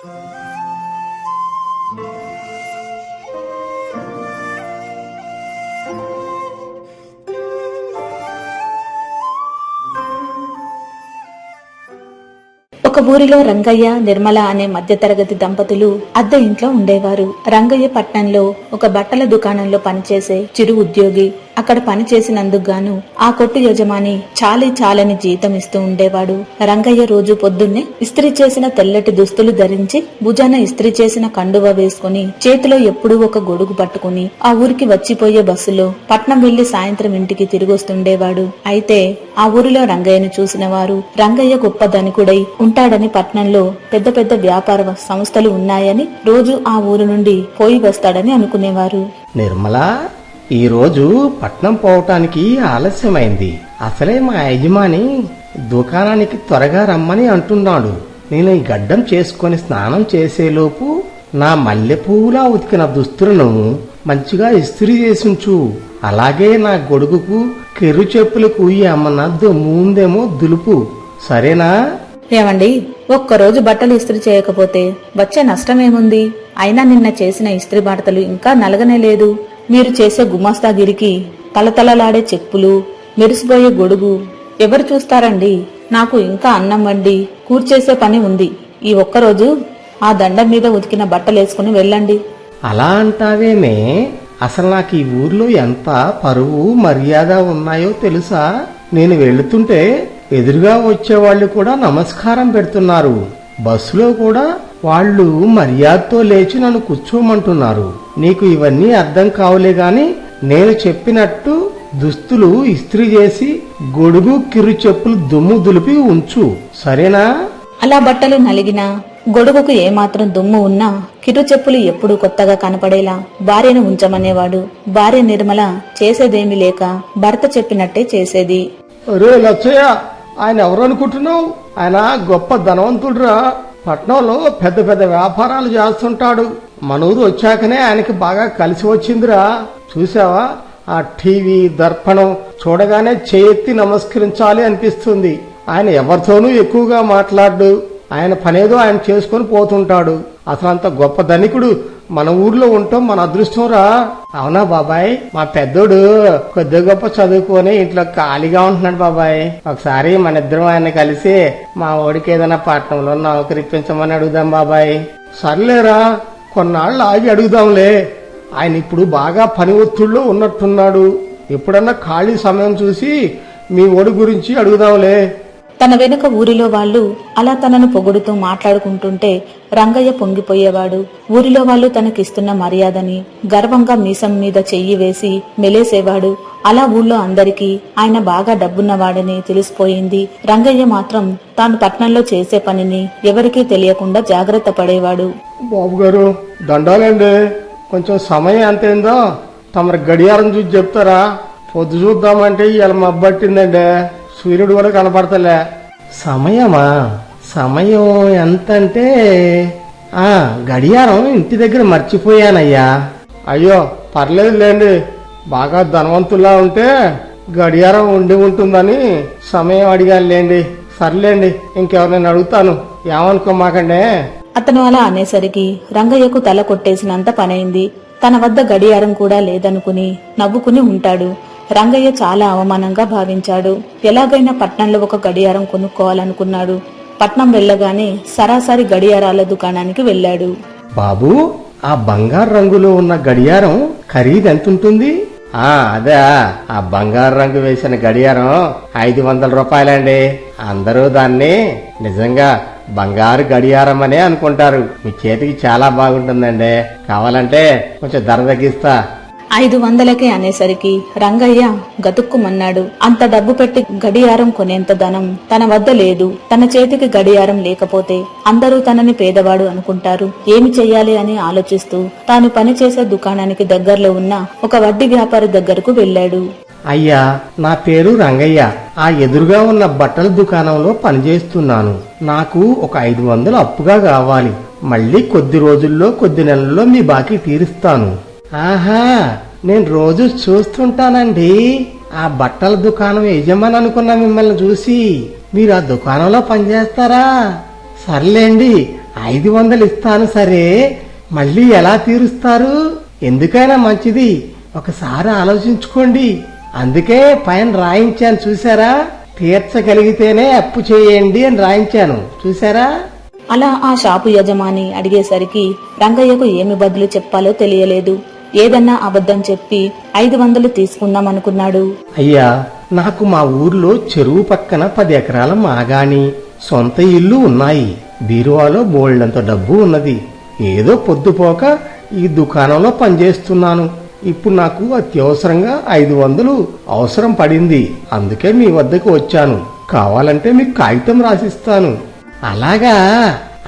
ఒక ఊరిలో రంగయ్య నిర్మల అనే మధ్యతరగతి దంపతులు అద్దె ఇంట్లో ఉండేవారు. రంగయ్య పట్నంలో ఒక బట్టల దుకాణంలో పనిచేసే చిరు ఉద్యోగి. అక్కడ పని చేసినందుకు గాను ఆ కొట్టు యజమాని చాలీ చాలని జీతం ఇస్తూ ఉండేవాడు. రంగయ్య రోజు పొద్దున్నే ఇస్త్రీ చేసిన తెల్లటి దుస్తులు ధరించి భుజాన ఇస్త్రీ చేసిన కండువ వేసుకుని చేతిలో ఎప్పుడూ ఒక గొడుగు పట్టుకుని ఆ ఊరికి వచ్చిపోయే బస్సులో పట్నం వెళ్ళి సాయంత్రం ఇంటికి తిరిగొస్తుండేవాడు. అయితే ఆ ఊరిలో రంగయ్యను చూసిన వారు రంగయ్య గొప్ప ధనికుడై ఉంటాడని పట్నంలో పెద్ద పెద్ద వ్యాపార సంస్థలు ఉన్నాయని రోజు ఆ ఊరు నుండి పోయి వస్తాడని అనుకునేవారు. నిర్మలా! ఈరోజు పట్నం పోవటానికి ఆలస్యమైంది. అసలే మా యజమాని దుకాణానికి త్వరగా రమ్మని అంటున్నాడు. నేను ఈ గడ్డం చేసుకొని స్నానం చేసేలోపు నా మల్లెపూలా ఉతికిన దుస్తులను మంచిగా ఇస్త్రీ చేసుంచు. అలాగే నా గొడుగుకు కెర్రు చెప్పులకు ఏమన్నా దుమ్ము దులుపు. సరేనా? ఏమండి ఒక్కరోజు బట్టలు ఇస్త్రీ చేయకపోతే వచ్చే నష్టమేముంది? అయినా నిన్న చేసిన ఇస్త్రీ బట్టలు ఇంకా నలగనే లేదు. మీరు చేసే గుమాస్తాగిరికి తలతలలాడే చెప్పులు మెరిసిపోయే గొడుగు ఎవరు చూస్తారండి? నాకు ఇంకా అన్నం వండి కూర్చేసే పని ఉంది. ఈ ఒక్కరోజు ఆ దండం మీద ఉతికిన బట్టలేసుకుని వెళ్ళండి. అలా అంటావేమే? అసలు నాకు ఈ ఊర్లో ఎంత పరువు మర్యాద ఉన్నాయో తెలుసా? నేను వెళుతుంటే ఎదురుగా వచ్చేవాళ్ళు కూడా నమస్కారం పెడుతున్నారు. బస్సులో కూడా వాళ్ళు మర్యాదతో లేచి నన్ను కూర్చోమంటున్నారు. నీకు ఇవన్నీ అర్థం కావులే గాని నేను చెప్పినట్టు దుస్తులు ఇస్త్రీ చేసి గొడుగు కిరు చెప్పులు దుమ్ము దులిపి ఉంచు. సరేనా? అలా బట్టలు నలిగినా గొడుగుకు ఏమాత్రం దుమ్ము ఉన్నా కిరు చెప్పులు ఎప్పుడూ కొత్తగా కనపడేలా భార్యను ఉంచమనేవాడు. భార్య నిర్మల చేసేదేమీ లేక భర్త చెప్పినట్టే చేసేది. అరే లచ్చయ్య ఆయన ఎవరు అనుకుంటున్నావు ఆయన గొప్ప ధనవంతుడురా. పట్నంలో పెద్ద పెద్ద వ్యాపారాలు చేస్తుంటాడు. మనూరు వచ్చాకనే ఆయనకి బాగా కలిసి వచ్చిందిరా. చూసావా? ఆ టీవీ దర్పణం చూడగానే చేయెత్తి నమస్కరించాలి అనిపిస్తుంది. ఆయన ఎవరితోనూ ఎక్కువగా మాట్లాడు. ఆయన పనేదో ఆయన చేసుకొని పోతుంటాడు. అసలు అంత గొప్ప ధనికుడు మన ఊర్లో ఉంటాం మన అదృష్టం రా. అవునా బాబాయ్? మా పెద్దోడు కొద్ది గొప్ప చదువుకొని ఇంట్లో ఖాళీగా ఉంటున్నాడు బాబాయ్. ఒకసారి మన ఇద్దరం ఆయన కలిసి మా ఓడికి ఏదైనా పట్టణంలో నౌకరి ఇప్పించమని అడుగుదాం బాబాయ్. సర్లేరా కొన్నాళ్ళు ఆగి అడుగుదాంలే. ఆయన ఇప్పుడు బాగా పని ఒత్తిడిలో ఉన్నట్టున్నాడు. ఎప్పుడన్నా ఖాళీ సమయం చూసి మీ ఓడి గురించి అడుగుదాంలే. తన వెనుక ఊరిలో వాళ్ళు అలా తనను పొగుడుతూ మాట్లాడుకుంటుంటే రంగయ్య పొంగిపోయేవాడు. ఊరిలో వాళ్ళు తనకిస్తున్న మర్యాదని గర్వంగా మీసం మీద చెయ్యి వేసి మెలేసేవాడు. అలా ఊళ్ళో అందరికీ ఆయన బాగా డబ్బున్నవాడని తెలిసిపోయింది. రంగయ్య మాత్రం తాను పట్నంలో చేసే పనిని ఎవరికీ తెలియకుండా జాగ్రత్త పడేవాడు. బాబు గారు దండాలండి. కొంచెం సమయం ఎంతైందో? తమరు గడియారం చూసి చెప్తారా? పొద్దు చూద్దామంటే ఇలా మబ్బట్టిందండి సూర్యుడు కూడా కనపడతలే. సమయమా? సమయం ఎంతంటే ఆ గడియారం ఇంటి దగ్గర మర్చిపోయానయ్యా. అయ్యో పర్లేదులేండి. బాగా ధనవంతుల్లా ఉంటే గడియారం ఉండి ఉంటుందని సమయం అడిగానులేండి. సర్లేండి ఇంకెవరినైనా అడుగుతాను. ఏమనుకోమాకండే? అతను అలా అనేసరికి రంగయ్యకు తల కొట్టేసినంత పనైంది. తన వద్ద గడియారం కూడా లేదనుకుని నవ్వుకుని ఉంటాడు. రంగయ్య చాలా అవమానంగా భావించాడు. ఎలాగైనా పట్నంలో ఒక గడియారం కొనుక్కోవాలనుకున్నాడు. పట్నం వెళ్ళగానే సరాసరి గడియారాల దుకాణానికి వెళ్ళాడు. బాబు ఆ బంగారు రంగులో ఉన్న గడియారం ఖరీదు ఎంత ఉంటుంది ఆ అదే ఆ బంగారు రంగు వేసిన గడియారం ఐదు వందల రూపాయలండి. అందరూ దాన్ని నిజంగా బంగారు గడియారం అనే అనుకుంటారు. మీ చేతికి చాలా బాగుంటుందండి. కావాలంటే కొంచెం ధర తగ్గిస్తా. ఐదు వందలకే అనేసరికి రంగయ్య గతుక్కుమన్నాడు. అంత డబ్బు పెట్టి గడియారం కొనేంత ధనం తన వద్ద లేదు. తన చేతికి గడియారం లేకపోతే అందరూ తనని పేదవాడు అనుకుంటారు. ఏమి చెయ్యాలి అని ఆలోచిస్తూ తాను పనిచేసే దుకాణానికి దగ్గరలో ఉన్న ఒక వడ్డీ వ్యాపారి దగ్గరకు వెళ్ళాడు. అయ్యా నా పేరు రంగయ్య. ఆ ఎదురుగా ఉన్న బట్టల దుకాణంలో పనిచేస్తున్నాను. నాకు ఒక ఐదు వందలు అప్పుగా కావాలి. మళ్ళీ కొద్ది రోజుల్లో కొద్ది నెలల్లో మీ బాకీ తీరుస్తాను. ఆహా నేను రోజు చూస్తుంటానండి. ఆ బట్టల దుకాణం యజమాని అనుకున్నా మిమ్మల్ని చూసి మీరు ఆ దుకాణంలో పనిచేస్తారా? సర్లేండి ఐదు వందలు ఇస్తాను సరే. మళ్ళీ ఎలా తీరుస్తారు? ఎందుకైనా మంచిది. ఒకసారి ఆలోచించుకోండి. అందుకే పైన రాయించాను చూసారా తీర్చగలిగితేనే అప్పు చేయండి అని రాయించాను చూసారా అలా ఆ షాపు యజమాని అడిగేసరికి రంగయ్యకు ఏమి బదులు చెప్పాలో తెలియలేదు. ఏదన్నా అబద్ధం చెప్పి ఐదు వందలు తీసుకుందాం అనుకున్నాడు. అయ్యా నాకు మా ఊర్లో చెరువు పక్కన పది ఎకరాల మాగాని సొంత ఇల్లు ఉన్నాయి. బీరువాలో బోల్డంత డబ్బు ఉన్నది. ఏదో పొద్దుపోక ఈ దుకాణంలో పనిచేస్తున్నాను. ఇప్పుడు నాకు అత్యవసరంగా ఐదు వందలు అవసరం పడింది. అందుకే మీ వద్దకు వచ్చాను. కావాలంటే మీకు కాగితం రాసిస్తాను. అలాగా?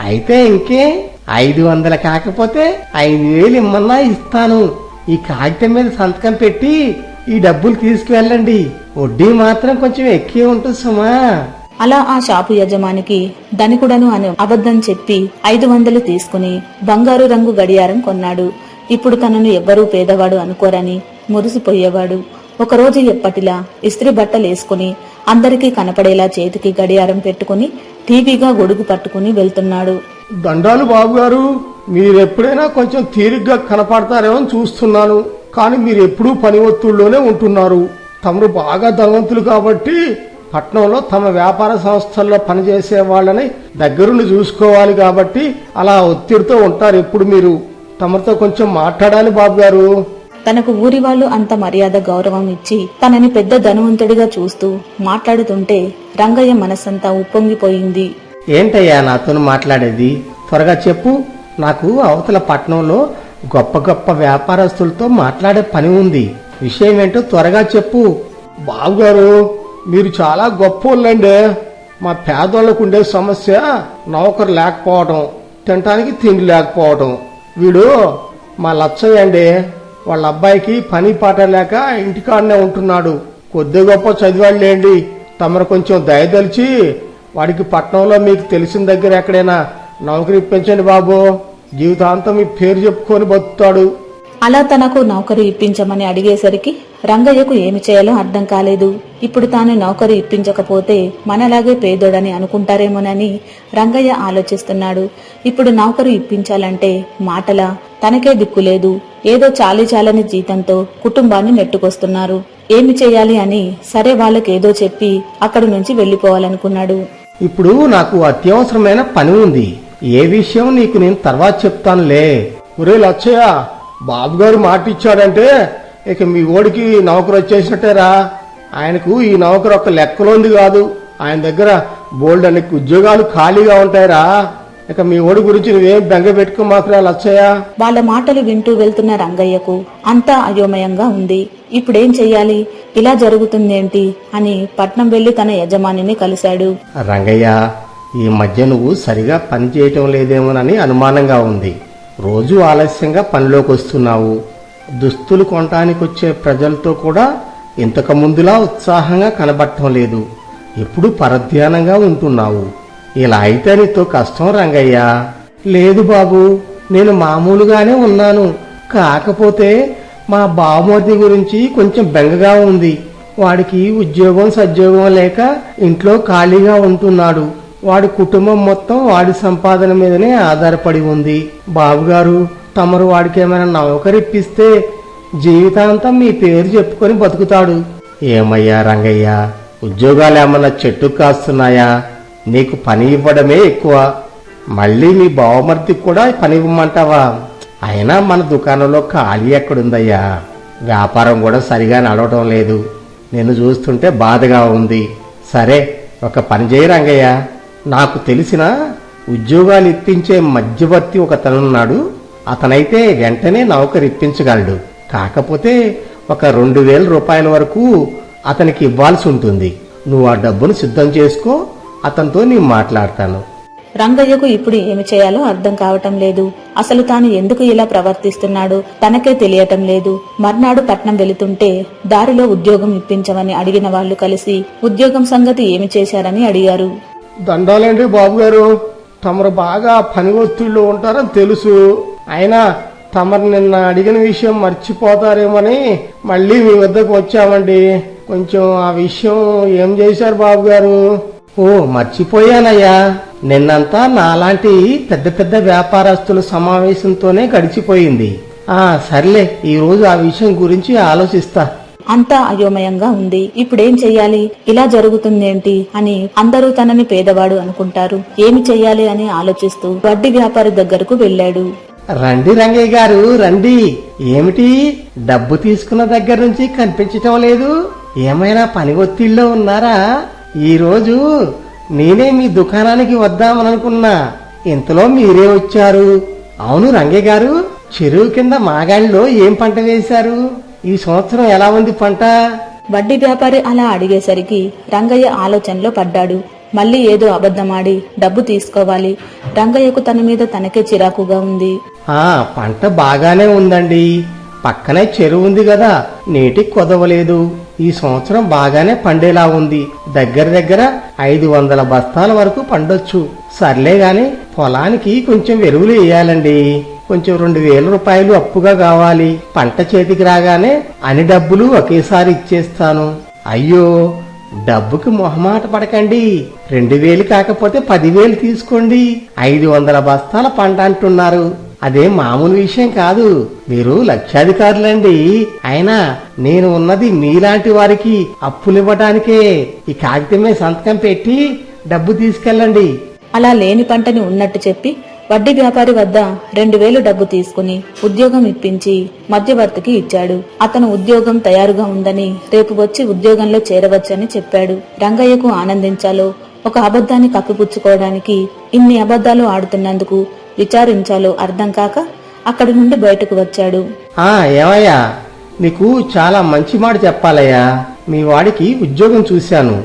అయితే ఇంకే? ఐదు వందలు కాకపోతే ఐదు వేలు ఇమ్మన్నా ఇస్తాను. ఈ కాగితం మీద సంతకం పెట్టి ఈ డబ్బులు తీసుకువెళ్ళండి. వడ్డీ మాత్రం కొంచెం ఎక్కువ ఉంటుంది సుమా. అలా ఆ షాపు యజమానికి ధనికుడను అని అబద్ధం చెప్పి ఐదు వందలు తీసుకుని బంగారు రంగు గడియారం కొన్నాడు. ఇప్పుడు తనను ఎవ్వరూ పేదవాడు అనుకోరని మురిసిపోయేవాడు. ఒకరోజు ఎప్పటిలా ఇస్త్రీ బట్టలేసుకుని అందరికీ కనపడేలా చేతికి గడియారం పెట్టుకుని టీవీగా గొడుగు పట్టుకుని వెళ్తున్నాడు. దండాలు బాబు గారు మీరెప్పుడైనా కొంచెం తీరిగ్గా కనపడతారేమో అని చూస్తున్నాను. కానీ మీరు ఎప్పుడూ పని ఒత్తుల్లోనే ఉంటున్నారు. తమరు బాగా ధనవంతులు కాబట్టి పట్నంలో తమ వ్యాపార సంస్థల్లో పనిచేసే వాళ్ళని దగ్గరుండి చూసుకోవాలి కాబట్టి అలా ఒత్తిడితో ఉంటారు ఎప్పుడు మీరు. తమరితో కొంచెం మాట్లాడాలి బాబు గారు. తనకు ఊరి వాళ్ళు అంత మర్యాద గౌరవం ఇచ్చి తనని పెద్ద ధనవంతుడిగా చూస్తూ మాట్లాడుతుంటే రంగయ్య మనసంతా ఉప్పొంగిపోయింది. ఏంటయ్యా నాతో మాట్లాడేది? త్వరగా చెప్పు. నాకు అవతల పట్నంలో గొప్ప గొప్ప వ్యాపారస్తులతో మాట్లాడే పని ఉంది. విషయం ఏంటో త్వరగా చెప్పు. బావుగారు మీరు చాలా గొప్పోళ్ళండి. మా పేదోళ్ళకు ఉండే సమస్య నౌకరు లేకపోవడం తినటానికి తిండి లేకపోవడం వీడు మా లచ్చయ్య అండి. వాళ్ళ అబ్బాయికి పని పాట లేక ఇంటికాడనే ఉంటున్నాడు. కొద్ది గొప్ప చదివాళ్ళేండి. తమరు కొంచెం దయదలిచి వాడికి పట్నంలో మీకు తెలిసిన దగ్గర ఎక్కడైనా నౌకరి ఇప్పించండి బాబు. జీవితాంతం మీ పేరు చెప్పుకొని బతుకుతాడు. అలా తనకు నౌకరు ఇప్పించమని అడిగేసరికి రంగయ్యకు ఏమి చేయాలో అర్థం కాలేదు. ఇప్పుడు తాను నౌకరు ఇప్పించకపోతే మనలాగే పేదోడని అనుకుంటారేమోనని రంగయ్య ఆలోచిస్తున్నాడు. ఇప్పుడు నౌకరు ఇప్పించాలంటే మాటల తనకే దిక్కులేదు ఏదో చాలీ చాలని జీతంతో కుటుంబాన్ని నెట్టుకొస్తున్నారు. ఏమి చేయాలి అని సరే వాళ్ళకేదో చెప్పి అక్కడి నుంచి వెళ్ళిపోవాలనుకున్నాడు ఇప్పుడు నాకు అత్యవసరమైన పని ఉంది. ఏ విషయం నీకు నేను తర్వాత చెప్తానులే. ఒరే లచ్చయ్య బాబు గారు మాట ఇచ్చాడంటే ఇక మీ ఓడికి నౌకరు వచ్చేసినట్టేరా. ఆయనకు ఈ నౌకరు ఒక లెక్కలోంది కాదు. ఆయన దగ్గర బోల్డ్ అనే ఉద్యోగాలు ఖాళీగా ఉంటాయిరా. ఇక మీ ఓడి గురించి నువ్వేం బెంగ పెట్టుకో మాకురా లచ్చయ్య వాళ్ళ మాటలు వింటూ వెళ్తున్న రంగయ్యకు అంతా అయోమయంగా ఉంది. ఇప్పుడేం చెయ్యాలి? ఇలా జరుగుతుందేంటి? అని పట్నం వెళ్ళి తన యజమానిని కలిశాడు. రంగయ్య ఈ మధ్య నువ్వు సరిగా పని చేయటం లేదేమోనని అనుమానంగా ఉంది. రోజు ఆలస్యంగా పనిలోకి వస్తున్నావు. దుస్తులు కొనటానికి వచ్చే ప్రజలతో కూడా ఇంతకు ముందులా ఉత్సాహంగా కనబడటం లేదు. ఎప్పుడు పరధ్యానంగా ఉంటున్నావు. ఇలా అయితే నీతో కష్టం రంగయ్య. లేదు బాబు నేను మామూలుగానే ఉన్నాను. కాకపోతే మా బావమూర్తి గురించి కొంచెం బెంగగా ఉంది. వాడికి ఉద్యోగం సద్యోగం లేక ఇంట్లో ఖాళీగా ఉంటున్నాడు. వాడి కుటుంబం మొత్తం వాడి సంపాదన మీదనే ఆధారపడి ఉంది. బాబుగారు తమరు వాడికి ఏమైనా నౌకరిప్పిస్తే జీవితాంతం మీ పేరు చెప్పుకొని బతుకుతాడు. ఏమయ్యా రంగయ్య ఉద్యోగాలు ఏమన్నా చెట్టు కాస్తున్నాయా? నీకు పని ఇవ్వడమే ఎక్కువ. మళ్ళీ మీ బావమర్దికి కూడా పని ఇవ్వమంటావా? అయినా మన దుకాణంలో ఖాళీ ఎక్కడుందయ్యా? వ్యాపారం కూడా సరిగా నడవటం లేదు. నేను చూస్తుంటే బాధగా ఉంది. సరే ఒక పని చేయి రంగయ్య. నాకు తెలిసిన ఉద్యోగాలు ఇప్పించే మధ్యవర్తి ఒకతనున్నాడు. అతనైతే వెంటనే నౌకరు ఇప్పించగలడు. కాకపోతే ఒక రెండు వేల రూపాయల వరకు అతనికి ఇవ్వాల్సి ఉంటుంది. నువ్వు ఆ డబ్బును సిద్ధం చేసుకో అతనితో నేను మాట్లాడతాను. రంగయ్యకు ఇప్పుడు ఏమి చేయాలో అర్థం కావటం లేదు. అసలు తాను ఎందుకు ఇలా ప్రవర్తిస్తున్నాడు తనకే తెలియటం లేదు. మర్నాడు పట్నం వెళుతుంటే దారిలో ఉద్యోగం ఇప్పించమని అడిగిన వాళ్ళు కలిసి ఉద్యోగం సంగతి ఏమి చేశారని అడిగారు. దండాలండి బాబు గారు తమరు బాగా పని ఒత్తిడిలో ఉంటారని తెలుసు. అయినా తమరు నిన్న అడిగిన విషయం మర్చిపోతారేమని మళ్ళీ మీ వద్దకు వచ్చామండి. కొంచెం ఆ విషయం ఏం చేశారు బాబు గారు ఓ మర్చిపోయానయ్యా. నిన్నంతా నాలాంటి పెద్ద పెద్ద వ్యాపారస్తుల సమావేశంతోనే గడిచిపోయింది. ఆ సర్లే ఈ రోజు ఆ విషయం గురించి ఆలోచిస్తా. అంతా అయోమయంగా ఉంది. ఇప్పుడేం చెయ్యాలి? ఇలా జరుగుతుందేంటి? అని అందరూ తనని పేదవాడు అనుకుంటారు. ఏమి చెయ్యాలి అని ఆలోచిస్తూ వడ్డీ వ్యాపారి దగ్గరకు వెళ్ళాడు. రండి రంగయ్య గారు రండి. ఏమిటి? డబ్బు తీసుకున్న దగ్గర నుంచి కనిపించటం లేదు? ఏమైనా పని ఒత్తిడిలో ఉన్నారా? ఈ రోజు నేనే మీ దుకాణానికి వద్దామనుకున్నా ఇంతలో మీరే వచ్చారు. అవును రంగయ్య గారు చెరువు కింద మాగాళ్ళలో ఏం పంట వేశారు? ఈ సంవత్సరం ఎలా ఉంది పంట? వడ్డీ వ్యాపారి అలా అడిగేసరికి రంగయ్య ఆలోచనలో పడ్డాడు. మళ్ళీ ఏదో అబద్ధమాడి డబ్బు తీసుకోవాలి. రంగయ్యకు తన మీద తనకే చిరాకుగా ఉంది. ఆ పంట బాగానే ఉందండి. పక్కనే చెరువు ఉంది కదా నీటికి కొదవలేదు. ఈ సంవత్సరం బాగానే పండేలా ఉంది. దగ్గర దగ్గర ఐదు వందల బస్తాల వరకు పండొచ్చు. సర్లే గాని పొలానికి కొంచెం ఎరువులు వేయాలండి. కొంచెం రెండు వేల రూపాయలు అప్పుగా కావాలి. పంట చేతికి రాగానే అన్ని డబ్బులు ఒకేసారి ఇచ్చేస్తాను. అయ్యో డబ్బుకి మొహమాట పడకండి. రెండు వేలు కాకపోతే పదివేలు తీసుకోండి. ఐదు వందల బస్తాల పంట అంటున్నారు. అదే మామూలు విషయం కాదు. మీరు లక్షాధికారులండి. అయినా నేను ఉన్నది మీలాంటి వారికి అప్పులివ్వటానికే ఈ కాగితమే సంతకం పెట్టి డబ్బు తీసుకెళ్ళండి. అలా లేని పంటని ఉన్నట్టు చెప్పి వడ్డీ వ్యాపారి వద్ద రెండు వేలు డబ్బు తీసుకుని ఉద్యోగం ఇప్పించి మధ్యవర్తికి ఇచ్చాడు. అతను ఉద్యోగం తయారుగా ఉందని రేపు వచ్చి ఉద్యోగంలో చేరవచ్చని చెప్పాడు. రంగయ్యకు ఆనందించాలో ఒక అబద్ధాన్ని కప్పిపుచ్చుకోవడానికి ఇన్ని అబద్ధాలు ఆడుతున్నందుకు విచారించాలో అర్థం కాక అక్కడి నుండి బయటకు వచ్చాడు. ఆ ఏమయ్యా? నీకు చాలా మంచి మాట చెప్పాలయ్యా. మీ వాడికి ఉద్యోగం చూశాను.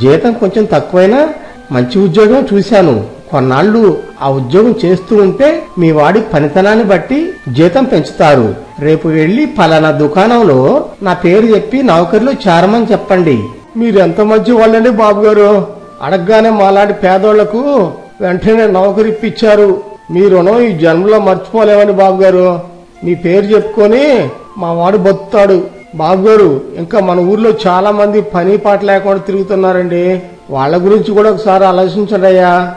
జీతం కొంచెం తక్కువైనా మంచి ఉద్యోగం చూశాను. కొన్నాళ్ళు ఆ ఉద్యోగం చేస్తూ ఉంటే మీ వాడి పనితనాన్ని బట్టి జీతం పెంచుతారు. రేపు వెళ్ళి పలానా దుకాణంలో నా పేరు చెప్పి నౌకర్లు చేరమని చెప్పండి. మీరు ఎంత మంచి వాళ్ళండి బాబు గారు అడగగానే మాలాంటి పేదోళ్ళకు వెంటనే నౌకరి ఇప్పించారు మీ రుణం ఈ జన్మలో మర్చిపోలేమని బాబు గారు మీ పేరు చెప్పుకొని మా వాడు బతుతాడు బాబు గారు ఇంకా మన ఊర్లో చాలా మంది పని పాట లేకుండా తిరుగుతున్నారండి. వాళ్ళ గురించి కూడా ఒకసారి ఆలోచించండి అయ్యా.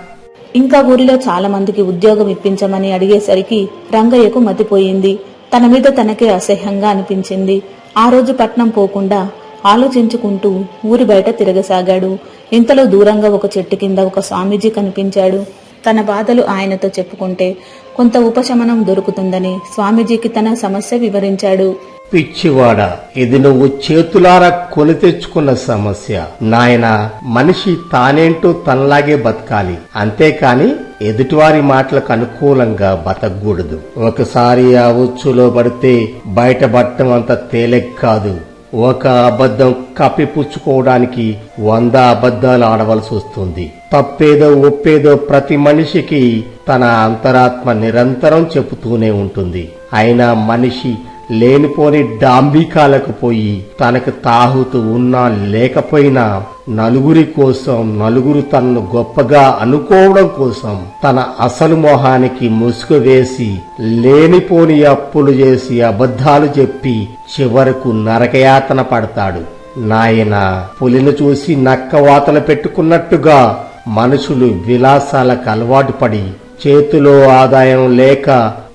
ఇంకా ఊరిలో చాలా మందికి ఉద్యోగం ఇప్పించమని అడిగేసరికి రంగయ్యకు మతిపోయింది. తన మీద తనకే అసహ్యంగా అనిపించింది. ఆ రోజు పట్నం పోకుండా ఆలోచించుకుంటూ ఊరి బయట తిరగసాగాడు. ఇంతలో దూరంగా ఒక చెట్టు కింద ఒక స్వామీజీ కనిపించాడు. తన బాధలు ఆయనతో చెప్పుకుంటే కొంత ఉపశమనం దొరుకుతుందని స్వామీజీకి తన సమస్య వివరించాడు. పిచ్చివాడ ఇది నువ్వు చేతులారా కొని తెచ్చుకున్న సమస్య. నాయన మనిషి తానేంటో తనలాగే బతకాలి. అంతేకాని ఎదుటివారి మాటలకు అనుకూలంగా బతకూడదు. ఒకసారి ఆ ఉచ్చులో పడితే బయటపడటం అంత తేలిక కాదు. ఒక అబద్ధం కప్పిపుచ్చుకోవడానికి వంద అబద్ధాలు ఆడవలసి వస్తుంది. తప్పేదో ఒప్పేదో ప్రతి మనిషికి తన అంతరాత్మ నిరంతరం చెబుతూనే ఉంటుంది. అయినా మనిషి లేనిపోని డాంబికాలకు పోయి తనకు తాహుతూ ఉన్నా లేకపోయినా నలుగురి కోసం నలుగురు తనను గొప్పగా అనుకోవడం కోసం తన అసలు మొహానికి ముసుగు వేసి లేనిపోని అప్పులు చేసి అబద్ధాలు చెప్పి చివరకు నరకయాతన పడతాడు. నాయన పులిని చూసి నక్కవాతలు పెట్టుకున్నట్టుగా మనుషులు విలాసాలకు అలవాటు పడి చేతిలో ఆదాయం లేక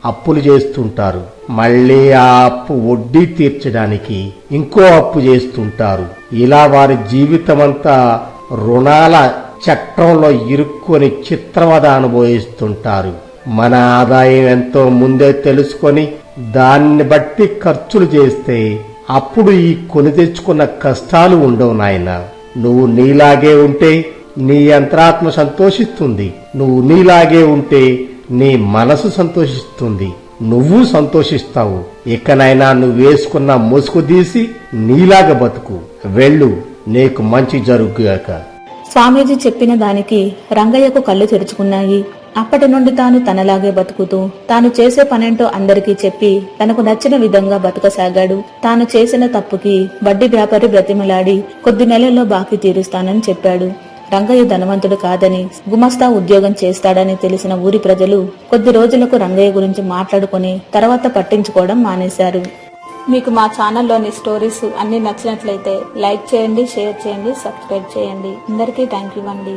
అప్పులు చేస్తుంటారు. మళ్ళీ ఆ అప్పు వడ్డీ తీర్చడానికి ఇంకో అప్పు చేస్తుంటారు. ఇలా వారి జీవితమంతా రుణాల చక్రంలో ఇరుక్కొని చిత్రవద అనుభవిస్తుంటారు. మన ఆదాయం ఎంతో ముందే తెలుసుకొని దాన్ని బట్టి ఖర్చులు చేస్తే అప్పుడు ఈ కొని తెచ్చుకున్న కష్టాలు ఉండవు నాయన. నువ్వు నీలాగే ఉంటే నీ యంత్రాత్మ సంతోషిస్తుంది. నువ్వు నీలాగే ఉంటే నీ మనసు సంతోషిస్తుంది నువ్వు సంతోషిస్తావు. ఇకనైనా నువ్వు వేసుకున్న ముసుగు తీసి నీలాగా బతుకు. వెళ్ళు నీకు మంచి జరుగుగాక. స్వామీజీ చెప్పిన దానికి రంగయ్యకు కళ్ళు తెరుచుకున్నాయి. అప్పటి నుండి తాను తనలాగే బతుకుతూ తాను చేసే పనేంటో అందరికీ చెప్పి తనకు నచ్చిన విధంగా బతకసాగాడు. తాను చేసిన తప్పుకి వడ్డీ వ్యాపారి బ్రతిమలాడి కొద్ది నెలల్లో బాకీ తీరుస్తానని చెప్పాడు. రంగయ్య ధనవంతుడు కాదని గుమస్తా ఉద్యోగం చేస్తాడని తెలిసిన ఊరి ప్రజలు కొద్ది రోజులకు రంగయ్య గురించి మాట్లాడుకుని తర్వాత పట్టించుకోవడం మానేశారు. మీకు మా ఛానల్లోని స్టోరీస్ అన్ని నచ్చినట్లయితే లైక్ చేయండి షేర్ చేయండి సబ్స్క్రైబ్ చేయండి. అందరికీ థ్యాంక్ యూ అండి.